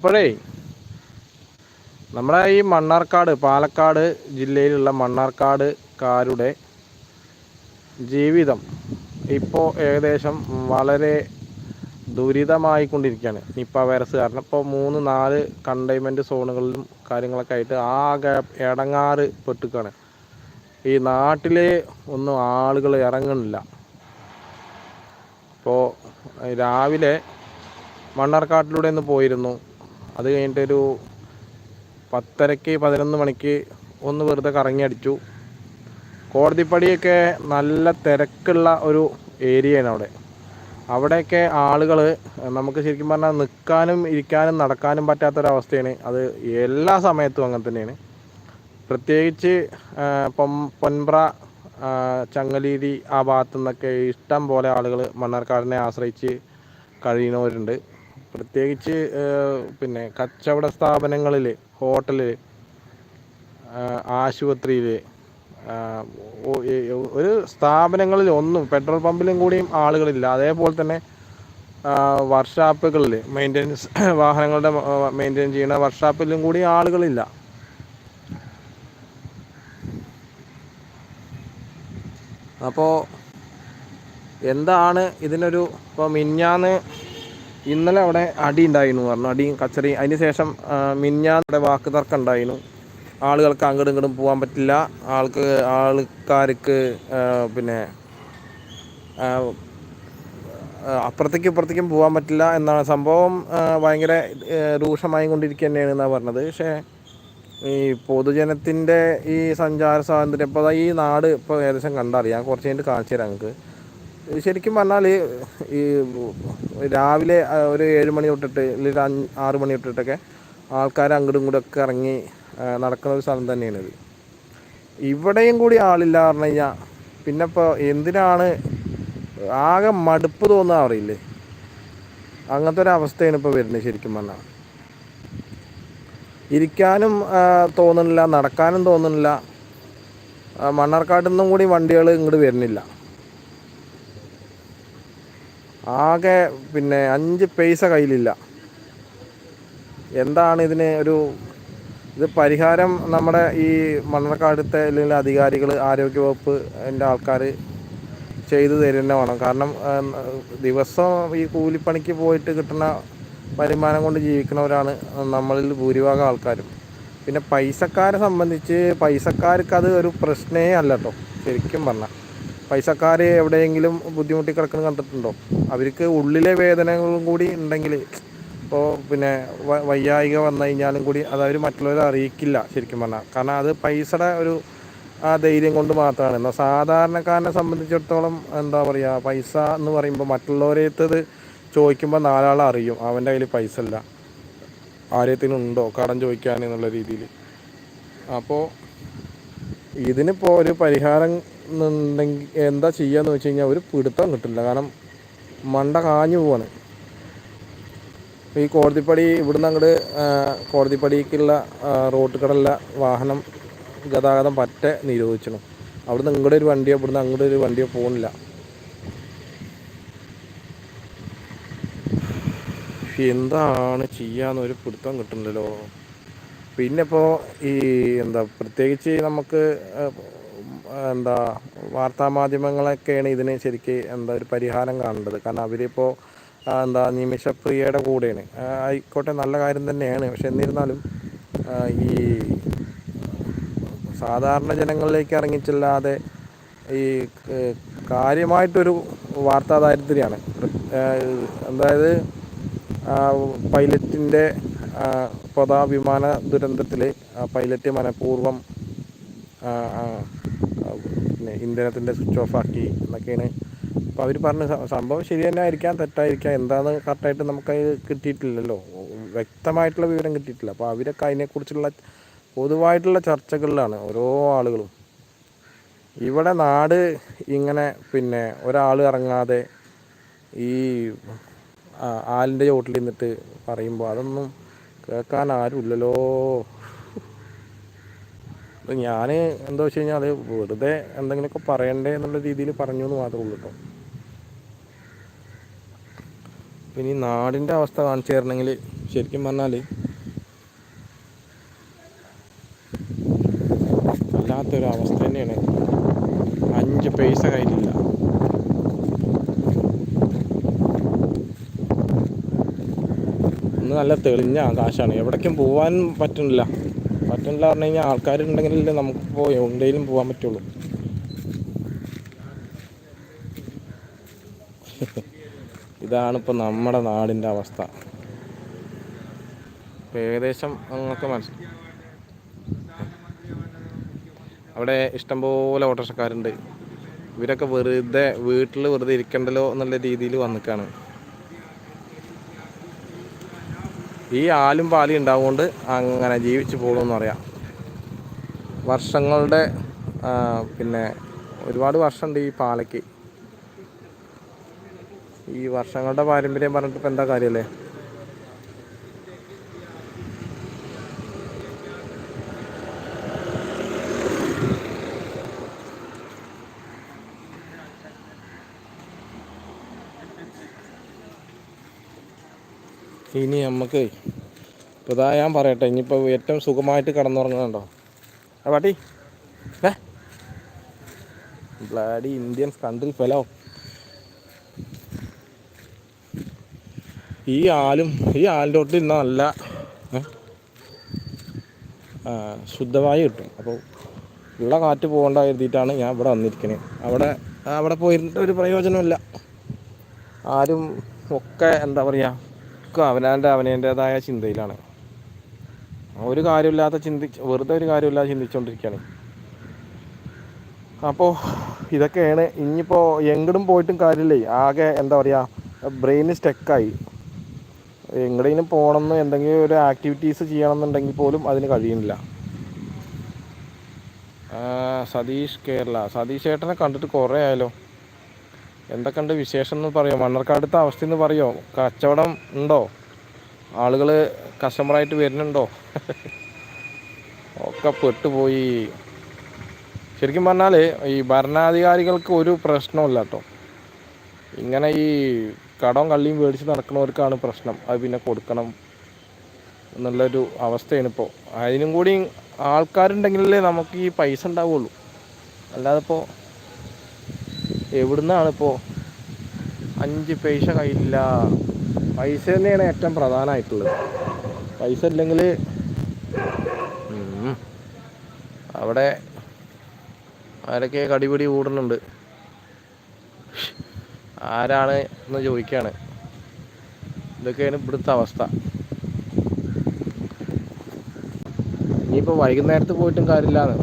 അപ്പോഴേ നമ്മുടെ ഈ മണ്ണാർക്കാട് പാലക്കാട് ജില്ലയിലുള്ള മണ്ണാർക്കാട് മണ്ണാർക്കാടുകാരുടെ ജീവിതം ഇപ്പോൾ ഏകദേശം വളരെ ദുരിതമായിക്കൊണ്ടിരിക്കുകയാണ്. നിപ്പ വൈറസ് കാരണം ഇപ്പോൾ മൂന്ന് നാല് കണ്ടെയ്ൻമെന്റ് സോണുകളിലും കാര്യങ്ങളൊക്കെ ആയിട്ട് ആകെ ഇടങ്ങാറ് പെട്ടുക്കാണ് ഈ നാട്ടിലെ ഒന്നും ആളുകൾ ഇറങ്ങുന്നില്ല. അപ്പോൾ രാവിലെ മണ്ണാർക്കാട്ടിലൂടെ ഒന്ന് പോയിരുന്നു. അത് കഴിഞ്ഞിട്ടൊരു പത്തരയ്ക്ക് പതിനൊന്ന് മണിക്ക് ഒന്ന് വെറുതെ കറങ്ങി അടിച്ചു. കോടതിപ്പടിയൊക്കെ നല്ല തിരക്കുള്ള ഒരു ഏരിയയാണ് അവിടെ. അവിടെയൊക്കെ ആളുകൾ നമുക്ക് ശരിക്കും പറഞ്ഞാൽ നിൽക്കാനും ഇരിക്കാനും നടക്കാനും പറ്റാത്തൊരവസ്ഥയാണ്. അത് എല്ലാ സമയത്തും അങ്ങനെ തന്നെയാണ്. പ്രത്യേകിച്ച് പൊം പൊൻപ്ര ചങ്ങലീരി ആ ഭാഗത്തു നിന്നൊക്കെ ഇഷ്ടം പോലെ ആളുകൾ മണ്ണാർക്കാടിനെ ആശ്രയിച്ച് കഴിയുന്നവരുണ്ട്. പ്രത്യേകിച്ച് പിന്നെ കച്ചവട സ്ഥാപനങ്ങളിൽ ഹോട്ടലിൽ ആശുപത്രിയിൽ ഒരു സ്ഥാപനങ്ങളിൽ ഒന്നും പെട്രോൾ പമ്പിലും കൂടിയും ആളുകളില്ല. അതേപോലെ തന്നെ വർക്ക്ഷാപ്പുകളിൽ മെയിന്റനൻസ് വാഹനങ്ങളുടെ മെയിന്റെയിൻ ചെയ്യുന്ന വർക്ക്ഷാപ്പിലും കൂടി ആളുകളില്ല. അപ്പോൾ എന്താണ് ഇതിനൊരു ഇപ്പോൾ മിഞ്ഞാന്ന് ഇന്നലെ അവിടെ അടി ഉണ്ടായിരുന്നു പറഞ്ഞു. അടിയും കച്ചറിയും അതിന് ശേഷം മിന്നാടെ വാക്ക് തർക്കം ഉണ്ടായിരുന്നു. ആളുകൾക്ക് അങ്ങോട്ടും ഇങ്ങോട്ടും പോകാൻ പറ്റില്ല. ആൾക്ക് ആൾക്കാർക്ക് പിന്നെ അപ്പുറത്തേക്ക് ഇപ്പുറത്തേക്കും പോകാൻ പറ്റില്ല എന്നാണ് സംഭവം. ഭയങ്കര രൂക്ഷമായി കൊണ്ടിരിക്കുക തന്നെയാണ് എന്നാണ് പറഞ്ഞത്. പക്ഷേ ഈ പൊതുജനത്തിന്റെ ഈ സഞ്ചാര സ്വാതന്ത്ര്യം ഇപ്പോൾ ഈ നാട് ഇപ്പോൾ ഏകദേശം കണ്ടറിയാം. കുറച്ച് കഴിഞ്ഞിട്ട് കാണിച്ചു തരാം നിങ്ങൾക്ക് ശരിക്കും പറഞ്ഞാൽ ഈ രാവിലെ ഒരു ഏഴ് മണി തൊട്ടിട്ട് അല്ലെങ്കിൽ അഞ്ച് ആറ് മണി തൊട്ടിട്ടൊക്കെ ആൾക്കാർ അങ്ങോട്ടും ഇങ്ങോട്ടും ഒക്കെ ഇറങ്ങി നടക്കുന്ന ഒരു സ്ഥലം തന്നെയാണിത്. ഇവിടെയും കൂടി ആളില്ല പറഞ്ഞു കഴിഞ്ഞാൽ പിന്നെ ഇപ്പോൾ എന്തിനാണ് ആകെ മടുപ്പ് തോന്നുക അറിയില്ലേ? അങ്ങനത്തെ ഒരു അവസ്ഥയാണ് ഇപ്പോൾ വരുന്നത് ശരിക്കും പറഞ്ഞാൽ. ഇരിക്കാനും തോന്നുന്നില്ല നടക്കാനും തോന്നുന്നില്ല. മണ്ണാർക്കാട്ടിൽ നിന്നും കൂടി വണ്ടികൾ ഇങ്ങോട്ട് വരുന്നില്ല. ആകെ പിന്നെ അഞ്ച് പൈസ കയ്യിലില്ല. എന്താണ് ഇതിന് ഒരു ഇത് പരിഹാരം നമ്മുടെ ഈ മണ്ണക്കാടത്തെ അല്ലെങ്കിൽ അധികാരികൾ ആരോഗ്യവകുപ്പ് എന്റെ ആൾക്കാർ ചെയ്തു തരുന്ന വേണം. കാരണം ദിവസം ഈ കൂലിപ്പണിക്ക് പോയിട്ട് കിട്ടുന്ന വരുമാനം കൊണ്ട് ജീവിക്കുന്നവരാണ് നമ്മളിൽ ഭൂരിഭാഗം ആൾക്കാരും. പിന്നെ പൈസക്കാരെ സംബന്ധിച്ച് പൈസക്കാർക്ക് അത് ഒരു പ്രശ്നമേ അല്ല കേട്ടോ ശരിക്കും പറഞ്ഞാൽ പൈസക്കാർ എവിടെയെങ്കിലും ബുദ്ധിമുട്ടി കിടക്കുന്നത് കണ്ടിട്ടുണ്ടോ? അവർക്ക് ഉള്ളിലെ വേദനകളും കൂടി ഉണ്ടെങ്കിൽ ഇപ്പോൾ പിന്നെ വയ്യായിക വന്നു കഴിഞ്ഞാലും കൂടി അത് അവർ മറ്റുള്ളവരെ അറിയിക്കില്ല ശരിക്കും പറഞ്ഞാൽ കാരണം അത് പൈസയുടെ ഒരു ആ ധൈര്യം കൊണ്ട് മാത്രമാണ്. എന്നാൽ സാധാരണക്കാരനെ സംബന്ധിച്ചിടത്തോളം എന്താ പറയുക പൈസ എന്ന് പറയുമ്പോൾ മറ്റുള്ളവരേത്തത് ചോദിക്കുമ്പോൾ നാലാൾ അറിയും. അവന്റെ കയ്യിൽ പൈസ ഇല്ല. ആരെയത്തിനും ഉണ്ടോ കടം ചോദിക്കാൻ എന്നുള്ള രീതിയിൽ അപ്പോൾ ഇതിനിപ്പോൾ ഒരു പരിഹാരം എന്നുണ്ടെങ്കിൽ എന്താ ചെയ്യാന്ന് വെച്ച് കഴിഞ്ഞാൽ ഒരു പിടുത്തം കിട്ടില്ല കാരണം മണ്ട കാഞ്ഞു പോവാണ്. ഈ കോടതിപ്പടി ഇവിടുന്ന് അങ്ങോട്ട് കോടതിപ്പടിക്കുള്ള റോഡ് കടലിലെ വാഹനം ഗതാഗതം പറ്റ നിരോധിക്കണം അവിടുന്ന് ഇങ്ങോട്ട് ഒരു വണ്ടിയോ ഇവിടുന്ന് അങ്ങോട്ട് ഒരു വണ്ടിയോ പോകുന്നില്ല എന്താണ് ചെയ്യാന്നൊരു പിടുത്തം കിട്ടുന്നില്ലല്ലോ. പിന്നെ ഇപ്പോൾ ഈ എന്താ പ്രത്യേകിച്ച് നമുക്ക് എന്താ വാർത്താമാധ്യമങ്ങളൊക്കെയാണ് ഇതിന് ശരിക്ക് എന്താ ഒരു പരിഹാരം കാണേണ്ടത്. കാരണം അവരിപ്പോൾ എന്താ നിമിഷപ്രിയയുടെ കൂടെയാണ്. ആയിക്കോട്ടെ നല്ല കാര്യം തന്നെയാണ്. പക്ഷെ എന്നിരുന്നാലും ഈ സാധാരണ ജനങ്ങളിലേക്ക് ഇറങ്ങിച്ചെല്ലാതെ ഈ കാര്യമായിട്ടൊരു വാർത്താ ദാരിദ്ര്യമാണ് അതായത് പൈലറ്റിന്റെ പൊതാ വിമാന ദുരന്തത്തിൽ പൈലറ്റ് മനഃപൂർവം പിന്നെ ഇന്ധനത്തിന്റെ സ്വിച്ച് ഓഫ് ആക്കി എന്നൊക്കെയാണ്. അപ്പോൾ അവർ പറഞ്ഞ സംഭവം ശരി തന്നെ ആയിരിക്കാം തെറ്റായിരിക്കാം എന്താണെന്ന് കറക്റ്റായിട്ട് നമുക്ക് കിട്ടിയിട്ടില്ലല്ലോ. വ്യക്തമായിട്ടുള്ള വിവരം കിട്ടിയിട്ടില്ല. അപ്പോൾ അവരൊക്കെ അതിനെക്കുറിച്ചുള്ള പൊതുവായിട്ടുള്ള ചർച്ചകളിലാണ് ഓരോ ആളുകളും. ഇവിടെ നാട് ഇങ്ങനെ പിന്നെ ഒരാൾ ഇറങ്ങാതെ ഈ ആലിന്റെ ചോട്ടിൽ നിന്നിട്ട് പറയുമ്പോൾ അതൊന്നും കേൾക്കാൻ ആരുമില്ലല്ലോ. ഞാൻ എന്താ വെച്ച് കഴിഞ്ഞാൽ അത് വെറുതെ എന്തെങ്കിലുമൊക്കെ പറയണ്ടേ എന്നുള്ള രീതിയിൽ പറഞ്ഞു എന്ന് മാത്രമേ ഉള്ളൂ കേട്ടോ പിന്നെ ഈ നാടിന്റെ അവസ്ഥ കാണിച്ചു തരണമെങ്കിൽ ശരിക്കും പറഞ്ഞാൽ വല്ലാത്തൊരു അവസ്ഥ തന്നെയാണ്. അഞ്ച് പൈസ കയ്യിലില്ല നല്ല തെളിഞ്ഞ ആകാശമാണ്. എവിടേക്കും പോകാൻ പറ്റുന്നില്ല. പറ്റുന്നില്ല പറഞ്ഞു കഴിഞ്ഞാൽ ആൾക്കാരുണ്ടെങ്കിലല്ലേ നമുക്കിപ്പോൾ എവിടെയും പോകാൻ പറ്റുള്ളൂ. ഇതാണിപ്പോൾ നമ്മുടെ നാടിന്റെ അവസ്ഥ. ഇപ്പം ഏകദേശം നിങ്ങൾക്ക് മനസ്സിലായി അവിടെ ഇഷ്ടംപോലെ ഓട്ടോറിക്ഷക്കാരുണ്ട്. ഇവരൊക്കെ വെറുതെ വീട്ടിൽ വെറുതെ ഇരിക്കണ്ടല്ലോ എന്നുള്ള രീതിയിൽ വന്നിക്കാണ്. ഈ ആലും പാലും ഉണ്ടാവുകൊണ്ട് അങ്ങനെ ജീവിച്ചു പോകുമെന്ന് പറയാം. വർഷങ്ങളുടെ പിന്നെ ഒരുപാട് വർഷമുണ്ട് ഈ പാലയ്ക്ക്. ഈ വർഷങ്ങളുടെ പാരമ്പര്യം പറഞ്ഞിട്ട് ഇപ്പം എന്താ കാര്യമല്ലേ? ഇനി നമുക്ക് ഇപ്പോൾ ഇതാ ഞാൻ പറയട്ടെ ഇനിയിപ്പോൾ ഏറ്റവും സുഖമായിട്ട് കടന്നുറങ്ങുന്നുണ്ടോ ആ പാട്ടി. ഏ ബ്ലാഡി ഇന്ത്യൻസ് കൺട്രി ഫെലോ ഈ ആലും ഈ ആലിന്റെ തൊട്ട് ഇന്ന നല്ല ശുദ്ധമായി കിട്ടും. അപ്പോൾ ഉള്ള കാറ്റ് പോകണ്ട കരുതിയിട്ടാണ് ഞാൻ ഇവിടെ വന്നിരിക്കുന്നത് അവിടെ അവിടെ പോയിരുന്നിട്ട് ഒരു പ്രയോജനമില്ല ആരും ഒക്കെ എന്താ പറയുക ഒക്കെ അവനാന്റെ അവനേന്റേതായ ചിന്തയിലാണ്. ഒരു കാര്യമില്ലാത്ത ചിന്തി വെറുതെ ഒരു കാര്യമില്ലാതെ ചിന്തിച്ചുകൊണ്ടിരിക്കുകയാണ് അപ്പോൾ ഇതൊക്കെയാണ് ഇനിയിപ്പോൾ എങ്ങടും പോയിട്ടും കാര്യമില്ലേ? ആകെ എന്താ പറയുക ബ്രെയിൻ സ്റ്റക്കായി. എങ്ങടെയും പോകണമെന്ന് എന്തെങ്കിലും ഒരു ആക്ടിവിറ്റീസ് ചെയ്യണമെന്നുണ്ടെങ്കിൽ പോലും അതിന് കഴിയുന്നില്ല. സതീഷ് കേരള. സതീഷ് ചേട്ടനെ കണ്ടിട്ട് കുറേ ആയാലോ എന്തൊക്കെയുണ്ട് വിശേഷം എന്ന് പറയുമോ മണ്ണർക്കാടത്തെ അവസ്ഥ എന്ന് പറയുമോ കച്ചവടം ഉണ്ടോ? ആളുകൾ കസ്റ്റമറായിട്ട് വരുന്നുണ്ടോ? ഒക്കെ പെട്ടുപോയി. ശരിക്കും പറഞ്ഞാൽ ഈ ഭരണാധികാരികൾക്ക് ഒരു പ്രശ്നമില്ല കേട്ടോ. ഇങ്ങനെ ഈ കടവും കള്ളിയും മേടിച്ച് നടക്കുന്നവർക്കാണ് പ്രശ്നം. അത് പിന്നെ കൊടുക്കണം എന്നുള്ളൊരു അവസ്ഥയാണ് ഇപ്പോൾ അതിനും കൂടി ആൾക്കാരുണ്ടെങ്കിലല്ലേ നമുക്ക് ഈ പൈസ ഉണ്ടാവുള്ളൂ. അല്ലാതെ ഇപ്പോൾ എവിടുന്നാണ് ഇപ്പോൾ അഞ്ച് പൈസ കയ്യില്ല പൈസ തന്നെയാണ് ഏറ്റവും പ്രധാനമായിട്ടുള്ളത്. പൈസ ഇല്ലെങ്കിൽ അവിടെ ആരൊക്കെ കടിപിടി കൂടുന്നുണ്ട്? ആരാണ് എന്ന് ചോദിക്കുകയാണ് ഇതൊക്കെയാണ് ഇവിടുത്തെ അവസ്ഥ. ഇനിയിപ്പോൾ വൈകുന്നേരത്ത് പോയിട്ടും കാര്യമില്ലാന്ന്.